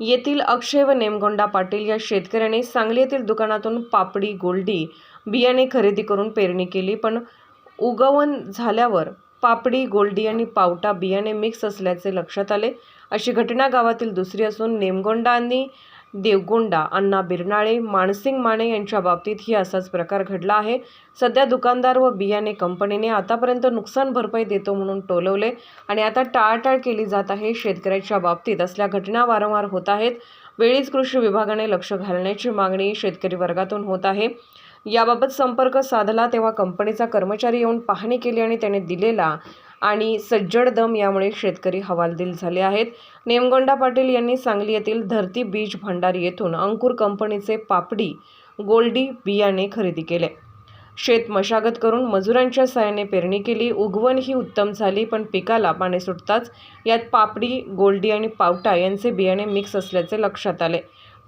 येथील अक्षय व नेमगोंडा पाटील या शेतकऱ्याने सांगली येथील दुकानातून पापडी गोल्डी बियाणे खरेदी करून पेरणी केली. पण उगवण झाल्यावर पापडी गोल्डी आणि पावटा बियाणे मिक्स असल्याचे लक्षात आले. अशी घटना गावातील दुसरी असून नेमगोंडा आणि देवगोंडा अण्णा बिरनाळे मानसिंग माने यांच्या बाबतीत ही असाच प्रकार घडला आहे. सध्या दुकानदार व बियाणे कंपनीने आतापर्यंत नुकसान भरपाई देतो म्हणून टोलवले आणि आता टाळाटाळ केली जात आहे. शेतकऱ्याच्या बाबतीत असल्या घटना वारंवार होत आहेत. वेळीच कृषी विभागाने लक्ष घालण्याची मागणी शेतकरी वर्गातून होत आहे. याबाबत संपर्क साधला तेव्हा कंपनीचा कर्मचारी येऊन पाहणी केली आणि त्याने दिलेला आणि सज्जड दम यामुळे शेतकरी हवालदिल झाले आहेत. नेमगोंडा पाटील यांनी सांगली येथील धरती बीज भंडार येथून अंकुर कंपनीचे पापडी गोल्डी बियाणे खरेदी केले. शेत मशागत करून मजुरांच्या सहाय्याने पेरणी केली. उगवण ही उत्तम झाली पण पिकाला पाणी सुटताच यात पापडी गोल्डी आणि पावटा यांचे बियाणे मिक्स असल्याचे लक्षात आले.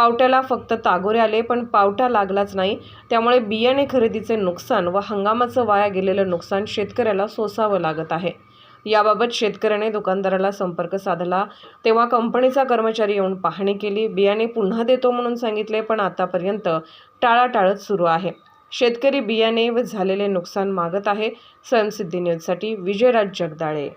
पावट्याला फक्त तागोरे आले पण पावटा लागलाच नाही. त्यामुळे बियाणे खरेदीचे नुकसान व हंगामाचं वाया गेलेलं नुकसान शेतकऱ्याला सोसावं लागत आहे. याबाबत शेतकऱ्याने दुकानदाराला संपर्क साधला. तेव्हा कंपनीचा कर्मचारी येऊन पाहणी केली. बियाणे पुन्हा देतो म्हणून सांगितले पण आतापर्यंत टाळाटाळच सुरू आहे. शेतकरी बियाणे व झालेले नुकसान मागत आहे. स्वयंसिद्धी न्यूजसाठी विजयराज जगदाळे.